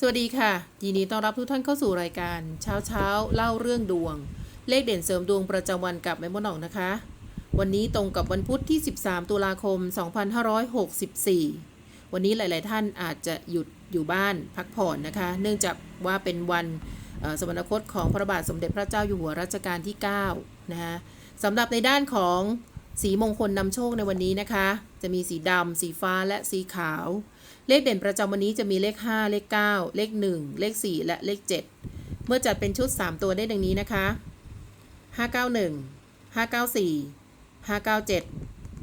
สวัสดีค่ะ ยินดีต้อนรับทุกท่านเข้าสู่รายการเช้าเช้าเล่าเรื่องดวง เลขเด่นเสริมดวงประจำวันกับแม่มดหน่องนะคะ วันนี้ตรงกับวันพุธที่ 13 ตุลาคม 2564 วันนี้หลาย ๆ ท่านอาจจะหยุดอยู่บ้านพักผ่อนนะคะ เนื่องจากว่าเป็นวันสวรรคตของพระบาทสมเด็จพระเจ้าอยู่หัวรัชกาลที่ 9 นะคะสำหรับในด้านของสีมงคลนำโชคในวันนี้นะคะ จะมีสีดำสีฟ้าและสีขาว เลขเด่นประจำวันนี้จะมีเลข 5 เลข 9 เลข 1 เลข 4 และเลข 7 เมื่อจัดเป็นชุด 3 ตัวได้ดังนี้นะคะ 591 594 597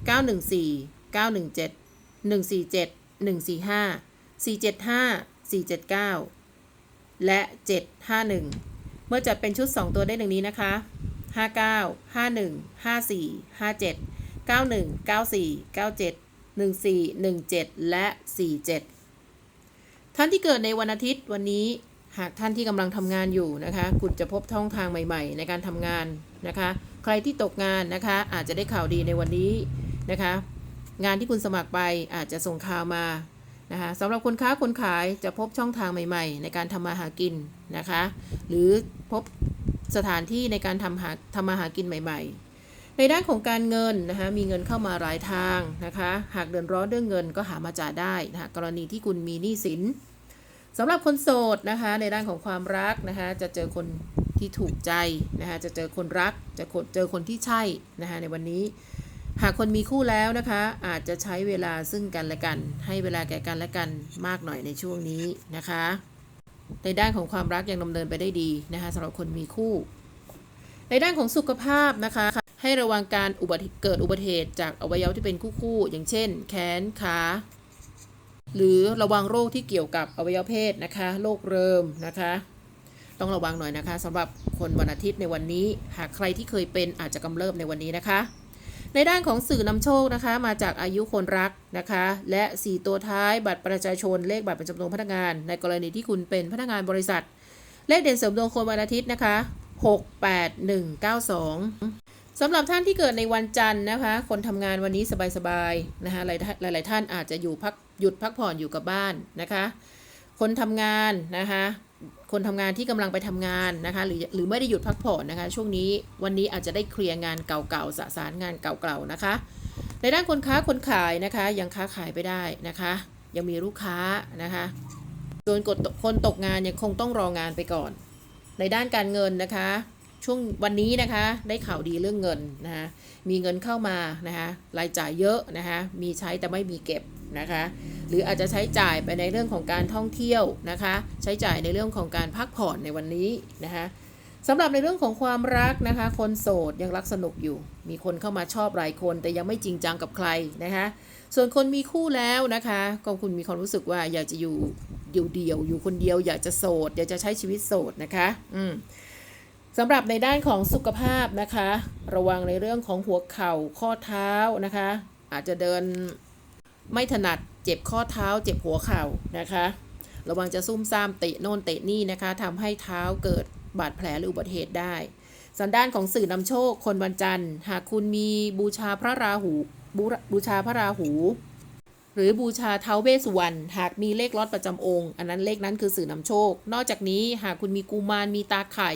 914 917 147 145 475 479 และ 751 เมื่อจัดเป็นชุด 2 ตัวได้ดังนี้นะคะ 59 51 54 57 91 94 97 14 17 และ 47 ท่านที่เกิดในวันอาทิตย์วันนี้หากท่านที่กำลังทำงานอยู่นะคะ คุณจะพบช่องทางใหม่ๆ ในการทำงานนะคะ ใครที่ตกงานนะคะ อาจจะได้ข่าวดีในวันนี้นะคะ งานที่คุณสมัครไปอาจจะส่งข่าวมานะคะสำหรับคนค้าคนขายจะพบช่องทางใหม่ๆ ในการทำมาหากินนะคะ หรือพบสถานที่ในการทำหาทำมาหากินใหม่ ๆ ในด้านของการเงินนะคะมีเงินเข้ามาหลายทางนะคะหากเดือดร้อนเรื่องเงินก็หามาจ่ายได้นะคะกรณีที่คุณมีหนี้สินสำหรับคนโสดนะคะในด้านของความรักนะคะจะเจอคนที่ถูกใจนะคะจะเจอคนรักจะเจอคนที่ใช่นะคะในวันนี้หากคนมีคู่แล้วนะคะ อาจจะใช้เวลาซึ่งกันและกัน ให้เวลาแก่กันและกันมากหน่อยในช่วงนี้นะคะ ในด้านของความรักยังดำเนินไปได้ดีนะคะสำหรับคนมีคู่ ในด้านของสุขภาพนะคะ ให้ระวังการอุบัติเกิดอุบัติเหตุจากอวัยวะที่เป็นคู่ๆอย่างเช่น แขนขาหรือระวังโรคที่เกี่ยวกับอวัยวะเพศนะคะโรคเริมนะคะ ต้องระวังหน่อยนะคะสำหรับคนวันอาทิตย์ในวันนี้ หากใครที่เคยเป็นอาจจะกำเริบในวันนี้นะคะ ในด้านของสื่อนำโชคนะคะ มาจากอายุคนรักนะคะ และ 4 ตัวท้ายบัตรประชาชนเลขบัตรประจำตัวพนักงาน ในกรณีที่คุณเป็นพนักงานบริษัท เลขเด่นเสริมดวงคนวันอาทิตย์นะคะ 68192 สำหรับท่านที่เกิดในวันจันทร์นะคะ คนทำงานวันนี้สบายๆนะคะหลายหลายๆท่านอาจจะอยู่พักหยุดพักผ่อนอยู่กับบ้านนะคะ คนทำงานนะคะ คนทำงานที่กำลังไปทำงานนะคะ หรือหรือไม่ได้หยุดพักผ่อนนะคะ ช่วงนี้วันนี้อาจจะได้เคลียร์งานเก่าๆสะสารงานเก่าๆนะคะ ในด้านคนค้าคนขายนะคะ ยังค้าขายไปได้นะคะ ยังมีลูกค้านะคะส่วนคนตกงานยังคงต้องรองานไปก่อน ในด้านการเงินนะคะ ช่วงวันนี้นะคะได้ข่าวดีเรื่องเงินนะคะมีเงินเข้ามานะคะรายจ่ายเยอะนะคะมีใช้แต่ไม่มีเก็บนะคะหรืออาจจะใช้จ่ายไปในเรื่องของการท่องเที่ยวนะคะใช้จ่ายในเรื่องของการพักผ่อนในวันนี้นะคะสำหรับในเรื่องของความรักนะคะ คนโสดยังรักสนุกอยู่ มีคนเข้ามาชอบหลายคน แต่ยังไม่จริงจังกับใครนะคะส่วนคนมีคู่แล้วนะคะก็คุณมีความรู้สึกว่าอยากจะอยู่เดี่เดียวๆอยู่คนเดียว อยากจะโสด อยากจะใช้ชีวิตโสดนะคะ อืม สำหรับในด้านของสุขภาพนะคะ ระวังในเรื่องของหัวเข่าข้อเท้านะคะ อาจจะเดินไม่ถนัดเจ็บข้อเท้า เจ็บหัวเข่านะคะ ระวังจะซุ่มซ่ามเตะโน่นเตะนี่นะคะทำให้เท้าเกิดบาดแผลหรืออุบัติเหตุได้สันด้านของสื่อนำโชคคนวันจันทร์ หากคุณมีบูชาพระราหูบูบูชาพระราหู หรือบูชาเท้าเวสุวรรณหากมีเลขล็อตประจำองค์ อันนั้นเลขนั้นคือสื่อนำโชค นอกจากนี้หากคุณมีกุมารมีตาไข่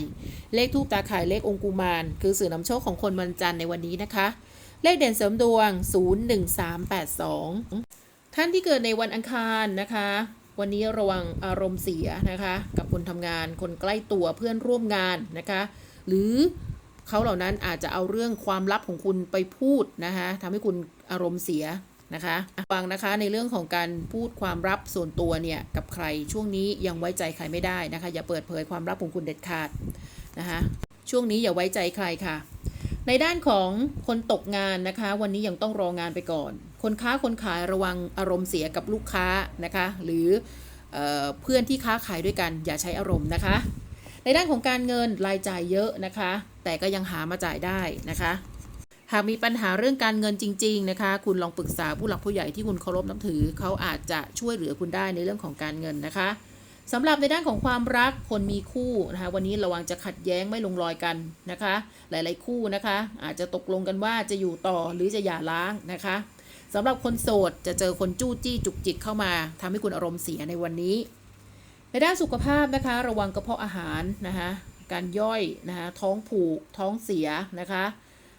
เลขทูปตาไข่เลของค์กุมาร คือสื่อนำโชคของคนวันจันทร์ในวันนี้นะคะ เลขเด่นเสริมดวง 01382 ท่านที่เกิดในวันอังคารนะคะ วันนี้ระวังอารมณ์เสียนะคะ กับคนทำงานคนใกล้ตัวเพื่อนร่วมงานนะคะ หรือเขาเหล่านั้นอาจจะเอาเรื่องความลับของคุณไปพูดนะคะทำให้คุณอารมณ์เสีย นะคะฟังนะคะในเรื่องของการพูดความลับส่วนตัวเนี่ยกับใครช่วงนี้ยังไว้ใจใครไม่ได้นะคะ อย่าเปิดเผยความลับของคุณเด็ดขาดนะคะช่วงนี้อย่าไว้ใจใครค่ะ ในด้านของคนตกงานนะคะ วันนี้ยังต้องรองานไปก่อน คนค้าคนขายระวังอารมณ์เสียกับลูกค้านะคะ หรือเออเพื่อนที่ค้าขายด้วยกันอย่าใช้อารมณ์นะคะ ในด้านของการเงินรายจ่ายเยอะนะคะ แต่ก็ยังหามาจ่ายได้นะคะ หากมีปัญหาเรื่องการเงินจริง ๆ นะคะ คุณลองปรึกษาผู้หลักผู้ใหญ่ที่คุณเคารพนับถือ เขาอาจจะช่วยเหลือคุณได้ในเรื่องของการเงินนะคะสำหรับในด้านของความรักคนมีคู่นะคะวันนี้ระวังจะขัดแย้งไม่ลงรอยกันนะคะ หลายๆคู่นะคะ อาจจะตกลงกันว่าจะอยู่ต่อหรือจะหย่าร้างนะคะสำหรับคนโสดจะเจอคนจู้จี้จุกจิกเข้ามาทำให้คุณอารมณ์เสียในวันนี้ ในในด้านสุขภาพนะคะ ระวังกระเพาะอาหารนะคะการย่อยนะคะท้องผูกท้องเสียนะคะ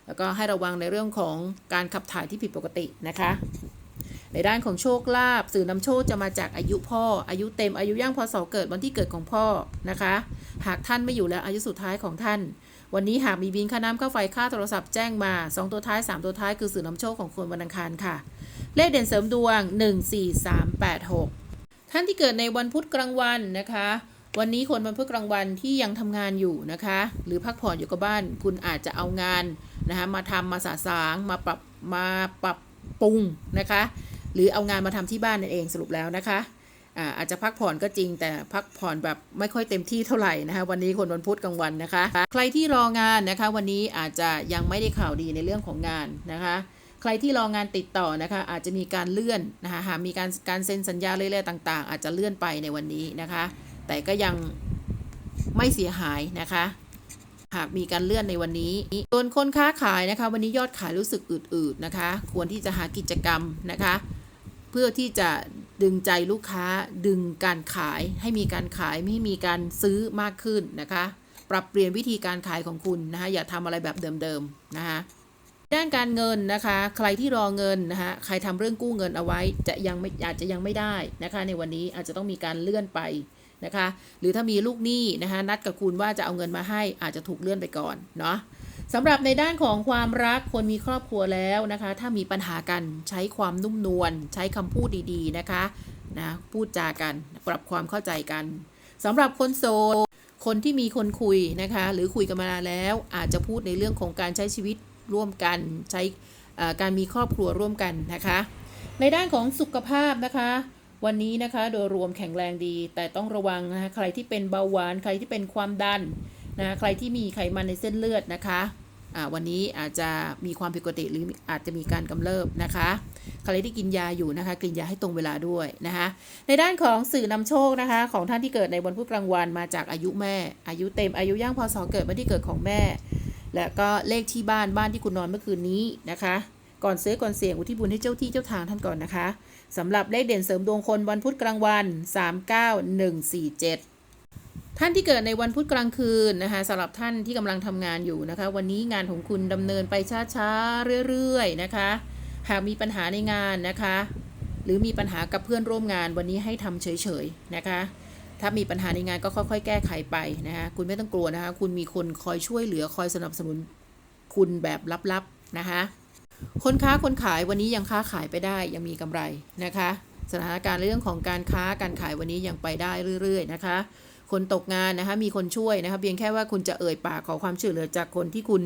แล้วก็ให้ระวังในเรื่องของการขับถ่ายที่ผิดปกตินะคะ ในด้านของโชคลาภสื่อนำโชคจะมาจากอายุพ่อ อายุเต็มอายุย่างพศเกิดวันที่เกิดของพ่อนะคะ หากท่านไม่อยู่แล้วอายุสุดท้ายของท่าน วันนี้หากมีบินค่าน้ำค่าไฟค่าโทรศัพท์แจ้งมา 2 ตัวท้าย 3 ตัวท้ายคือสื่อนำโชคของคนวันอังคารค่ะ เลขเด่นเสริมดวง 14386 ท่านที่เกิดในวันพุธกลางวันนะคะวันนี้คนวันพุธกลางวันที่ยังทำงานอยู่นะคะ หรือพักผ่อนอยู่กับบ้าน คุณอาจจะเอางาน นะคะมาทำมาสาสางมาปรับมาปรับปรุงนะคะ หรือเอางานมาทำที่บ้านนั่นเองสรุปแล้วนะคะอาอาจจะพักผ่อนก็จริงแต่พักผ่อนแบบไม่ค่อยเต็มที่เท่าไหร่นะคะวันนี้คนวันพุธกลางวันนะคะ ใครที่รองานนะคะ วันนี้อาจจะยังไม่ได้ข่าวดีในเรื่องของงานนะคะ ใครที่รองานติดต่อนะคะ อาจจะมีการเลื่อนนะคะหากมีการการเซ็นสัญญาเรื่อยๆต่าง ๆ อาจจะเลื่อนไปในวันนี้นะคะ แต่ก็ยังไม่เสียหายนะคะ หากมีการเลื่อนในวันนี้ ส่วนคนค้าขายนะคะ วันนี้ยอดขายรู้สึกอืดๆนะคะ ควรที่จะหากิจกรรมนะคะ เพื่อที่จะดึงใจลูกค้าดึงการขายให้มีการขายไม่มีการซื้อมากขึ้นนะคะ ปรับเปลี่ยนวิธีการขายของคุณนะคะอย่าทำอะไรแบบเดิมๆนะคะด้านการเงินนะคะ ใครที่รอเงินนะคะใครทำเรื่องกู้เงินเอาไว้จะยังไม่อาจจะยังไม่ได้นะคะ ในวันนี้อาจจะต้องมีการเลื่อนไป นะคะ หรือถ้ามีลูกหนี้นะคะนัดกับคุณว่าจะเอาเงินมาให้อาจจะถูกเลื่อนไปก่อนเนาะสำหรับในด้านของความรักคนมีครอบครัวแล้วนะคะ ถ้ามีปัญหากันใช้ความนุ่มนวลใช้คำพูดดีๆนะคะนะพูดจากันปรับความเข้าใจกันสำหรับคนโสดคนที่มีคนคุยนะคะ หรือคุยกันมานานแล้วอาจจะพูดในเรื่องของการใช้ชีวิตร่วมกัน ใช้การมีครอบครัวร่วมกันนะคะ ในด้านของสุขภาพนะคะ วันนี้นะคะโดยรวมแข็งแรงดี แต่ต้องระวังนะคะใครที่เป็นเบาหวาน ใครที่เป็นความดันนะใครที่มีไขมันในเส้นเลือดนะคะวันนี้อาจจะมีความผิดปกติหรืออาจจะมีการกำเริบนะคะ ใครที่กินยาอยู่นะคะ กินยาให้ตรงเวลาด้วยนะคะ ในด้านของสื่อนำโชคนะคะ ของท่านที่เกิดในวันพุธกลางวันมาจากอายุแม่ อายุเต็มอายุย่างพศเกิดวันที่เกิดของแม่ และก็เลขที่บ้านบ้านที่คุณนอนเมื่อคืนนี้นะคะ ก่อนซื้อก่อนเสี่ยงอุทิศบุญให้เจ้าที่เจ้าทางท่านก่อนนะคะสำหรับเลขเด่นเสริมดวงคนวันพุธกลางวัน 39147ท่านที่เกิดในวันพุธกลางคืนนะคะสำหรับท่านที่กำลังทำงานอยู่นะคะ วันนี้งานของคุณดำเนินไปช้าๆเรื่อยๆนะคะ หากมีปัญหาในงานนะคะ หรือมีปัญหากับเพื่อนร่วมงานวันนี้ให้ทำเฉยๆนะคะ ถ้ามีปัญหาในงานก็ค่อยๆ แก้ไขไปนะคะคุณไม่ต้องกลัวนะคะ คุณมีคนคอยช่วยเหลือคอยสนับสนุนคุณแบบลับๆนะคะ คนค้าคนขายวันนี้ยังค้าขายไปได้ยังมีกำไรนะคะ สถานการณ์เรื่องของการค้าการขายวันนี้ยังไปได้เรื่อย ๆ นะคะ คนตกงานนะคะมีคนช่วยนะคะเพียงแค่ว่าคุณจะเอ่ยปากขอความช่วยเหลือจากคนที่คุณ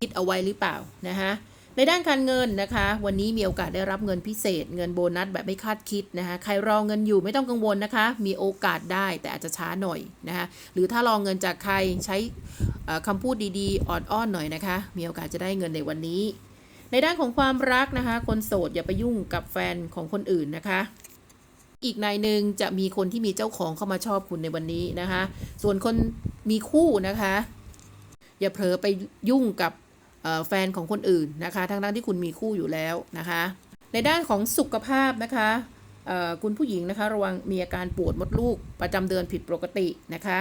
คิดเอาไว้หรือเปล่านะคะ ในด้านการเงินนะคะ วันนี้มีโอกาสได้รับเงินพิเศษ เงินโบนัสแบบไม่คาดคิดนะคะใครรอเงินอยู่ไม่ต้องกังวลนะคะ มีโอกาสได้แต่อาจจะช้าหน่อยนะคะหรือถ้ารอเงินจากใครใช้เอ่อคำพูดดีๆอ่อนอ้อนหน่อยนะคะ มีโอกาสจะได้เงินในวันนี้ ในด้านของความรักนะคะ คนโสดอย่าไปยุ่งกับแฟนของคนอื่นนะคะอีกนายหนึ่งจะมีคนที่มีเจ้าของเข้ามาชอบคุณในวันนี้นะคะ ส่วนคนมีคู่นะคะ อย่าเผลอไปยุ่งกับ แฟนของคนอื่นนะคะ ทั้งๆที่คุณมีคู่อยู่แล้วนะคะ ในด้านของสุขภาพนะคะคุณผู้หญิงนะคะระวังมีอาการปวดมดลูกประจำเดือนผิดปกตินะคะ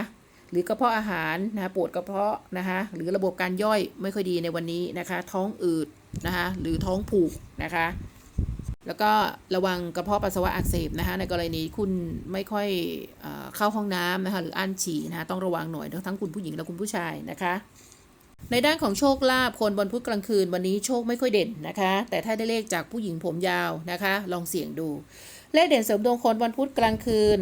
หรือกระเพาะอาหารนะะปวดกระเพาะนะคะหรือระบบการย่อยไม่ค่อยดีในวันนี้นะคะ ท้องอืดนะคะหรือท้องผูกนะคะ แล้วก็ระวังกระเพาะปัสสาวะอักเสบนะคะในกรณีคุณไม่ค่อยเอเข้าห้องน้ำนะคะหรืออั้นฉี่นะคะต้องระวังหน่อยทั้งคุณผู้หญิงและคุณผู้ชายนะคะ ในด้านของโชคลาภคนบนพุธกลางคืนวันนี้โชคไม่ค่อยเด่นนะคะ แต่ถ้าได้เลขจากผู้หญิงผมยาวนะคะ ลองเสี่ยงดู เลขเด่นเสริมดวงคนวันพุธกลางคืน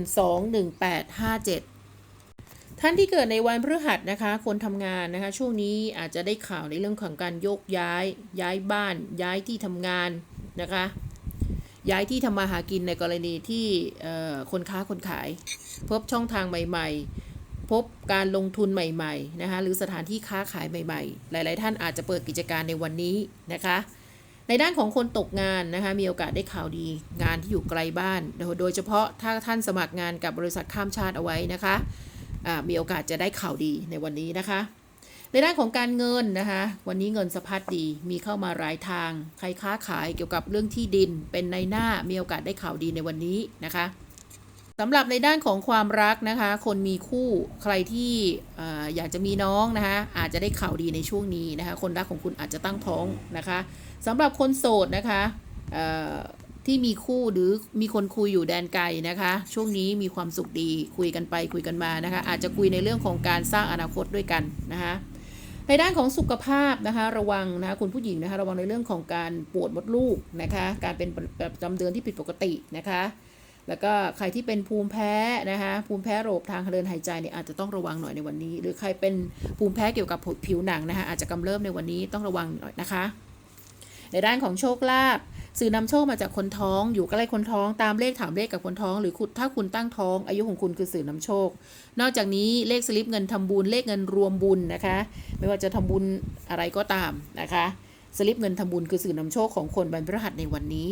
21857ท่านที่เกิดในวันพฤหัสนะคะ คนทำงานนะคะ ช่วงนี้อาจจะได้ข่าวในเรื่องของการยกย้าย ย้ายบ้าน ย้ายที่ทำงานนะคะ ย้ายที่ทำมาหากินในกรณีที่คนค้าคนขาย พบช่องทางใหม่ๆ พบการลงทุนใหม่ๆนะคะหรือสถานที่ค้าขายใหม่ๆ หลาย ๆ ท่านอาจจะเปิดกิจการในวันนี้นะคะ ในด้านของคนตกงานนะคะมีโอกาสได้ข่าวดีงานที่อยู่ไกลบ้าน โดยเฉพาะถ้าท่านสมัครงานกับบริษัทข้ามชาติเอาไว้นะคะมีโอกาสจะได้ข่าวดีในวันนี้นะคะ ในด้านของการเงินนะคะ วันนี้เงินสะพัดดีมีเข้ามาหลายทางใครค้าขายเกี่ยวกับเรื่องที่ดิน เป็นในหน้ามีโอกาสได้ข่าวดีในวันนี้นะคะำหรับในด้านของความรักนะคะ คนมีคู่ใครที่ออยากจะมีน้องนะคะ อาจจะได้ข่าวดีในช่วงนี้นะคะ คนรักของคุณอาจจะตั้งท้องนะคะสำหรับคนโสดนะคะที่มีคู่หรือมีคนคุยอยู่แดนไกลนะคะ ช่วงนี้มีความสุขดีคุยกันไปคุยกันมานะคะ อาจจะคุยในเรื่องของการสร้างอนาคตด้วยกันนะคะในด้านของสุขภาพนะคะ ระวังนะคะคุณผู้หญิงนะคะ ระวังในเรื่องของการปวดมดลูกนะคะ การเป็นประจำเดือนที่ผิดปกตินะคะ แล้วก็ใครที่เป็นภูมิแพ้นะคะภูมิแพ้โรคทางเดินหายใจเนี่ยอาจจะต้องระวังหน่อยในวันนี้ หรือใครเป็นภูมิแพ้เกี่ยวกับผิวหนังนะคะอาจจะกำเริบในวันนี้ต้องระวังหน่อยนะคะ ในด้านของโชคลาภสื่อนำโชคมาจากคนท้อง อยู่ใกล้คนท้องตามเลขถามเลขกับคนท้อง หรือคุณถ้าคุณตั้งท้อง อายุของคุณคือสื่อนำโชค นอกจากนี้เลขสลิปเงินทำบุญเลขเงินรวมบุญนะคะ ไม่ว่าจะทำบุญอะไรก็ตามนะคะ สลิปเงินทำบุญคือสื่อนำโชคของคนบรรพฤหัสในวันนี้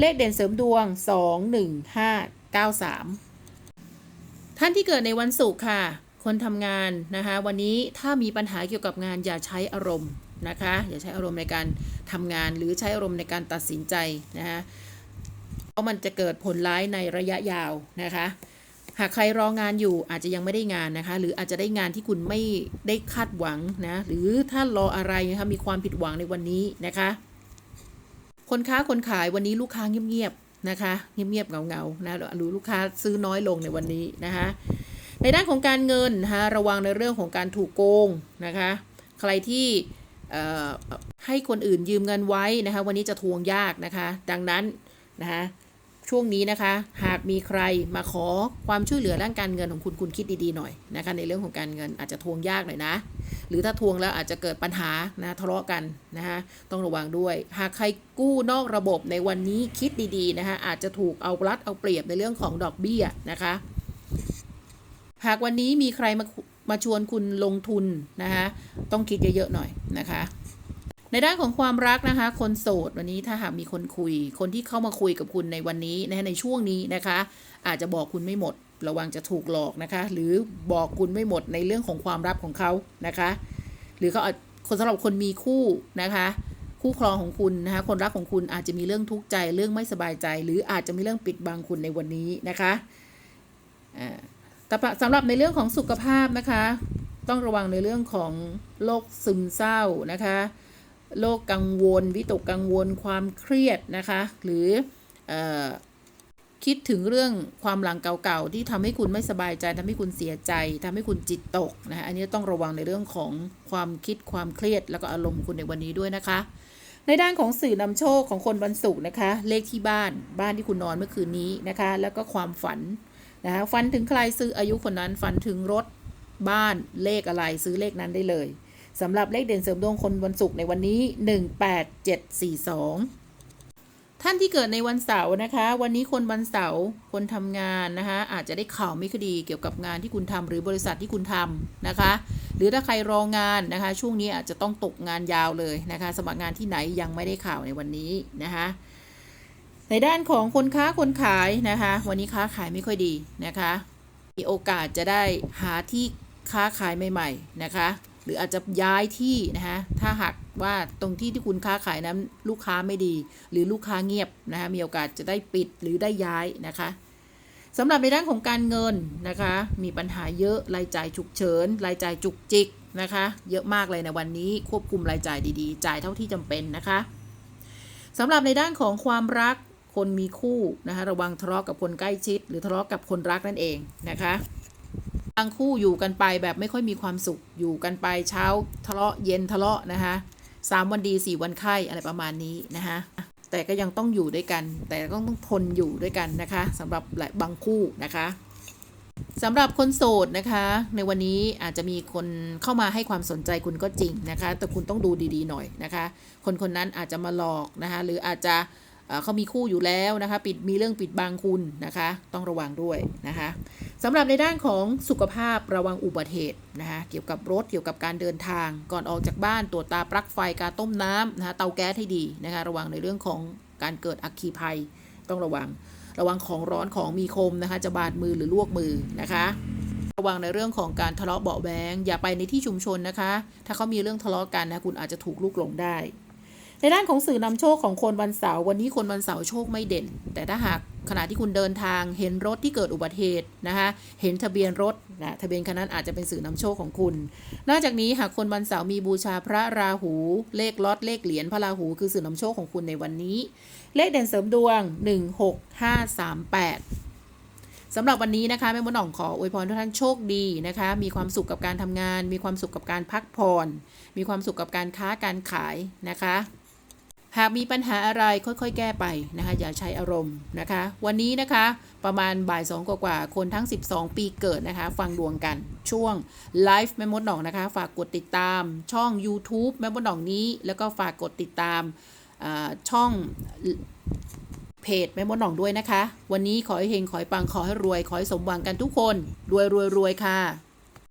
เลขเด่นเสริมดวง 2 1 5 9 3 ท่านที่เกิดในวันศุกร์ค่ะ คนทำงานนะคะ วันนี้ถ้ามีปัญหาเกี่ยวกับงานอย่าใช้อารมณ์นะคะ อย่าใช้อารมณ์ในการทำงานหรือใช้อารมณ์ในการตัดสินใจนะคะเพราะมันจะเกิดผลร้ายในระยะยาวนะคะ หากใครรองานอยู่อาจจะยังไม่ได้งานนะคะ หรืออาจจะได้งานที่คุณไม่ได้คาดหวังนะ หรือถ้ารออะไรนะคะมีความผิดหวังในวันนี้นะคะ คนค้าคนขายวันนี้ลูกค้าเงียบๆนะคะเงียบๆเงาๆนะหรือลูกค้าซื้อน้อยลงในวันนี้นะคะ ในด้านของการเงินนะคะระวังในเรื่องของการถูกโกงนะคะ ใครที่เอ่อให้คนอื่นยืมเงินไว้นะคะ วันนี้จะทวงยากนะคะ ดังนั้นนะคะ ช่วงนี้นะคะ หากมีใครมาขอความช่วยเหลือด้านการเงินของคุณคุณคิดดีๆหน่อยนะคะในเรื่องของการเงินอาจจะทวงยากหน่อยนะ หรือถ้าทวงแล้วอาจจะเกิดปัญหานะทะเลาะกันนะคะต้องระวังด้วย หากใครกู้นอกระบบในวันนี้คิดดีๆนะคะอาจจะถูกเอารัดเอาเปรียบในเรื่องของดอกเบี้ยนะคะ หากวันนี้มีใครมามาชวนคุณลงทุนนะคะต้องคิดเยอะๆหน่อยนะคะ ในด้านของความรักนะคะ คนโสดวันนี้ถ้าหากมีคนคุย คนที่เข้ามาคุยกับคุณในวันนี้นะในช่วงนี้นะคะ อาจจะบอกคุณไม่หมด ระวังจะถูกหลอกนะคะ หรือบอกคุณไม่หมดในเรื่องของความลับของเขานะคะ หรือเขาคนสำหรับคนมีคู่นะคะ คู่ครองของคุณนะคะคนรักของคุณอาจจะมีเรื่องทุกข์ใจเรื่องไม่สบายใจ หรืออาจจะมีเรื่องปิดบังคุณในวันนี้นะคะอ่าแต่สำหรับในเรื่องของสุขภาพนะคะ ต้องระวังในเรื่องของโรคซึมเศร้านะคะ โรคกังวล วิตกกังวล ความเครียดนะคะ หรืออคิดถึงเรื่องความหลังเก่าๆ ที่ทำให้คุณไม่สบายใจทำให้คุณเสียใจทำให้คุณจิตตกนะคะอันนี้ต้องระวังในเรื่องของความคิดความเครียด แล้วก็อารมณ์คุณในวันนี้ด้วยนะคะ ในด้านของสื่อนำโชคของคนวันศุกร์นะคะ เลขที่บ้านบ้านที่คุณนอนเมื่อคืนนี้นะคะ แล้วก็ความฝันนะคะฝันถึงใครซื้ออายุคนนั้นฝันถึงรถบ้านเลขอะไรซื้อเลขนั้นได้เลย สำหรับเลขเด่นเสริมดวงคนวันศุกร์ในวันนี้ 18742ท่านที่เกิดในวันเสาร์นะคะ วันนี้คนวันเสาร์คนทำงานนะคะอาจจะได้ข่าวไม่คดีเกี่ยวกับงานที่คุณทำหรือบริษัทที่คุณทำนะคะ หรือถ้าใครรองานนะคะ ช่วงนี้อาจจะต้องตกงานยาวเลยนะคะ สมัครงานที่ไหนยังไม่ได้ข่าวในวันนี้นะคะ ในด้านของคนค้าคนขายนะคะ วันนี้ค้าขายไม่ค่อยดีนะคะ มีโอกาสจะได้หาที่ค้าขายใหม่ ๆ นะคะ หรืออาจจะย้ายที่นะคะถ้าหากว่าตรงที่ที่คุณค้าขายนั้นลูกค้าไม่ดี หรือลูกค้าเงียบนะคะมีโอกาสจะได้ปิดหรือได้ย้ายนะคะสำหรับในด้านของการเงินนะคะ มีปัญหาเยอะรายจ่ายฉุกเฉินรายจ่ายจุกจิกนะคะ เยอะมากเลยในวันนี้ควบคุมรายจ่ายดีๆ จ่ายเท่าที่จำเป็นนะคะสำหรับในด้านของความรักคนมีคู่นะคะระวังทะเลาะกับคนใกล้ชิด หรือทะเลาะกับคนรักนั่นเองนะคะ บางคู่อยู่กันไปแบบไม่ค่อยมีความสุขอยู่กันไปเช้าทะเลาะเย็นทะเลาะนะคะสามวันดีสี่วันไข้อะไรประมาณนี้นะคะแต่ก็ยังต้องอยู่ด้วยกัน แต่ก็ต้องทนอยู่ด้วยกันนะคะสำหรับหลายบางคู่นะคะสำหรับคนโสดนะคะ ในวันนี้อาจจะมีคนเข้ามาให้ความสนใจคุณก็จริงนะคะ แต่คุณต้องดูดีๆหน่อยนะคะ คนคนนั้นอาจจะมาหลอกนะคะ หรืออาจจะ เขามีคู่อยู่แล้วนะคะ ปิดมีเรื่องปิดบังคุณนะคะ ต้องระวังด้วยนะคะสำหรับในด้านของสุขภาพระวังอุบัติเหตุนะคะ เกี่ยวกับรถเกี่ยวกับการเดินทาง ก่อนออกจากบ้านตรวจตาปลั๊กไฟการต้มน้ำนะคะเตาแก๊สให้ดีนะคะ ระวังในเรื่องของการเกิดอัคคีภัย ต้องระวัง ระวังของร้อนของมีคมนะคะ จะบาดมือหรือลวกมือนะคะระวังในเรื่องของการทะเลาะเบาะแวงอย่าไปในที่ชุมชนนะคะ ถ้าเขามีเรื่องทะเลาะกันนะคุณอาจจะถูกลูกหลงได้ ในด้านของสื่อนำโชคของคนวันเสาร์วันนี้คนวันเสาร์โชคไม่เด่น แต่ถ้าหากขณะที่คุณเดินทางเห็นรถที่เกิดอุบัติเหตุนะคะเห็นทะเบียนรถนะทะเบียนคันนั้นอาจจะเป็นสื่อนำโชคของคุณ นอกจากนี้หากคนวันเสาร์มีบูชาพระราหูเลขล็อตเลขเหรียญพระราหูคือสื่อนำโชคของคุณในวันนี้ เลขเด่นเสริมดวง 16538สำหรับวันนี้นะคะแม่มดหน่องขออวยพรทุกท่านโชคดีนะคะ มีความสุขกับการทำงาน มีความสุขกับการพักผ่อน มีความสุขกับการค้าการขายนะคะ หากมีปัญหาอะไรค่อยๆ แก้ไปนะคะอย่าใช้อารมณ์นะคะ วันนี้นะคะประมาณบ่ายสองกว่าๆคนทั้ง 12 ปีเกิดนะคะ ฟังดวงกันช่วงไลฟ์แม่มดหน่องนะคะ ฝากกดติดตามช่อง YouTube แม่มดหน่องนี้ แล้วก็ฝากกดติดตามอ่าช่องเพจแม่มดหน่องด้วยนะคะ วันนี้ขอให้เฮงขอให้ปังขอให้รวย ขอให้สมหวังกันทุกคน รวยรวยรวยค่ะ